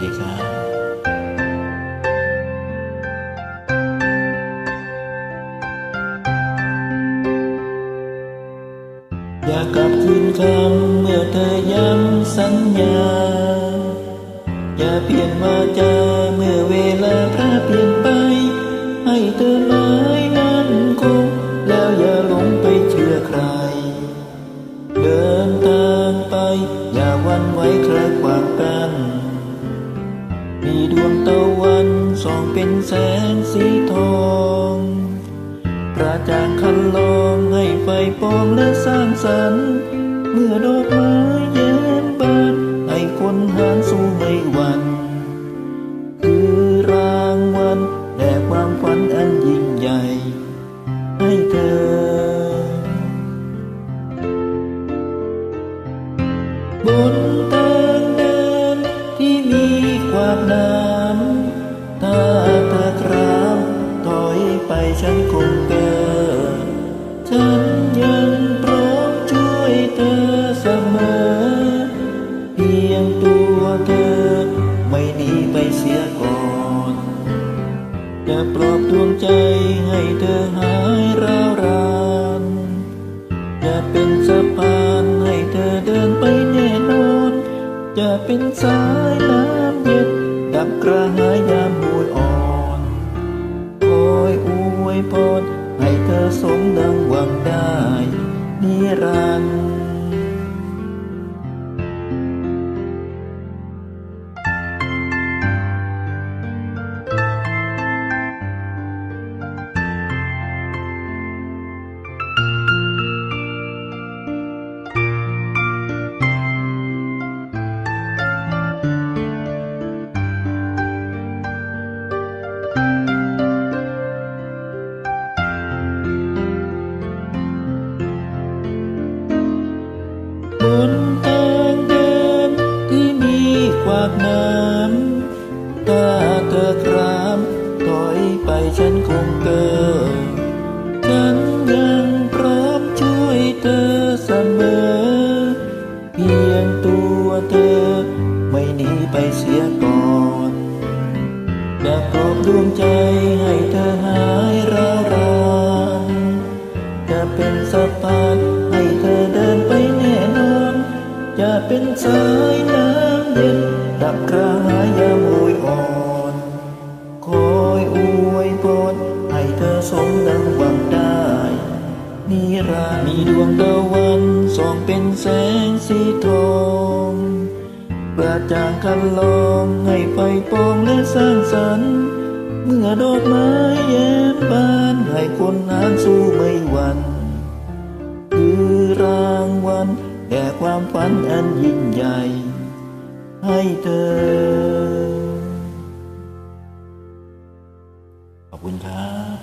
ดีครับอยากกลับคืนคำเมื่อเธอย้ำสัญญา อย่าเปลี่ยนวาจาเมื่อเวลาพระเปลี่ยนไป ให้เธอหมาย มีดวงตะวันส่องเป็นแสงสีทองกระจ่างคันลองให้ไฟปองและสร้างสรรค์ เมื่อดอกไม้แย้มบานให้คนหานสู้ไม่หวั่นคือรางวัลแด่ความฝันอันยิ่งใหญ่ ให้เธอ เกินฉันยังพร้อมช่วยเธอเสมอ เพียงตัวเธอไม่หนีไปเสียก่อนจะปลอบดวงใจให้เธอหายร้าวรานจะเป็นสะพานให้เธอเดินไปแน่นอน จะเป็นสายน้ำเย็นดับกระหาย วยพรให้เธอสมดังหวังได้นิรันดร์ นทางเดินที่มีขวากน้ำถ้าเธอครามถอยไปฉันคงเกินฉันยังพร้อมช่วยเธอเสมอ เพียงตัวเธอไม่หนีไปเสียก่อนอยากปลอบดวงใจให้เธอหายร้าวรานจะเป็นสะพาน สายน้ำเย็นดับกระหายยามโอยอ่อนคอยอวยพรให้เธอสมดังหวังได้นิรันดร์มีดวงตะวันส่องเป็นแสงสีทองกระจางคันลองให้ไฟปองและสร้างสรรค์เมื่อดอกไม้แย้มบานให้คนหานสู้ไม่หวั่นคือรางวัล แด่ความฝันอันยิ่งใหญ่ ให้เธอ ขอบคุณครับ